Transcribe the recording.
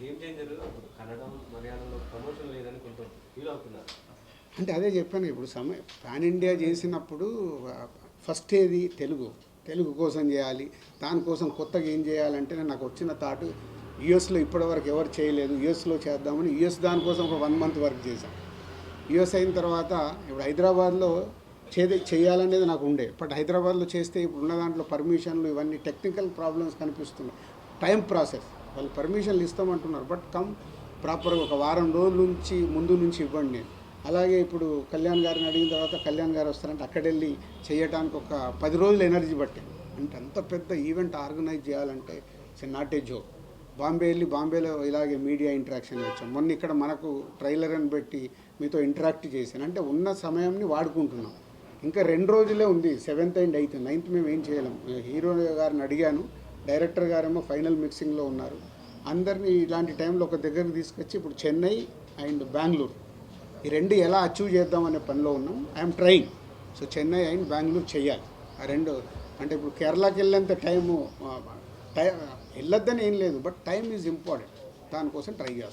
Game changer కన్నడం మలయాళంలో promotion లేదని feel అవుతున్నారు. అంటే అదే చెప్పాను ఇప్పుడు సమయ పాన్ ఇండియా చేసినప్పుడు ఫస్ట్ ఏది? తెలుగు. తెలుగు కోసం చేయాలి. దానికోసం కొత్తగా ఏం చేయాలంటే నాకు వచ్చిన థాట్ యుఎస్లో ఇప్పటివరకు ఎవరు చేయలేదు. యుఎస్లో చేద్దామని యుఎస్ దానికోసం ఒక వన్ మంత్ వర్క్ చేశాం. యుఎస్ అయిన తర్వాత ఇప్పుడు హైదరాబాద్లో చేదే చేయాలనేది నాకు ఉండే. బట్ హైదరాబాద్లో చేస్తే ఇప్పుడు ఉన్న దాంట్లో పర్మిషన్లు ఇవన్నీ టెక్నికల్ ప్రాబ్లమ్స్ కనిపిస్తున్నాయి. టైం ప్రాసెస్ వాళ్ళు పర్మిషన్లు ఇస్తామంటున్నారు. బట్ కమ్ ప్రాపర్గా ఒక వారం రోజుల నుంచి ముందు నుంచి ఇవ్వండి. నేను అలాగే ఇప్పుడు కళ్యాణ్ గారిని అడిగిన తర్వాత కళ్యాణ్ గారు వస్తారంటే అక్కడెళ్ళి చేయడానికి ఒక పది రోజులు ఎనర్జీ పట్టింది అంటే అంత పెద్ద ఈవెంట్ ఆర్గనైజ్ చేయాలంటే it's not a joke Bombay వెళ్ళి బాంబేలో ఇలాగే మీడియా ఇంటరాక్షన్ వచ్చాం. మొన్న ఇక్కడ మనకు ట్రైలర్ అని పెట్టి మీతో ఇంటరాక్ట్ చేశాను. అంటే ఉన్న సమయంని వాడుకుంటున్నాం. ఇంకా రెండు రోజులే ఉంది. సెవెంత్ అండ్ ఎయిత్ నైన్త్ మేము ఏం చేయలేం. హీరో గారిని అడిగాను. డైరెక్టర్ గారేమో ఫైనల్ మిక్సింగ్లో ఉన్నారు. అందరినీ ఇలాంటి టైంలో ఒక దగ్గరకు తీసుకొచ్చి ఇప్పుడు చెన్నై అండ్ బెంగళూరు ఈ రెండు ఎలా అచీవ్ చేద్దాం అనే పనిలో ఉన్నాం. I'm trying. So Chennai and Bengaluru చేయాలి. ఆ రెండు అంటే ఇప్పుడు కేరళకి వెళ్ళేంత టైము టైం వెళ్ళొద్దని ఏం లేదు. But time is important. దానికోసం ట్రై చేస్తాం.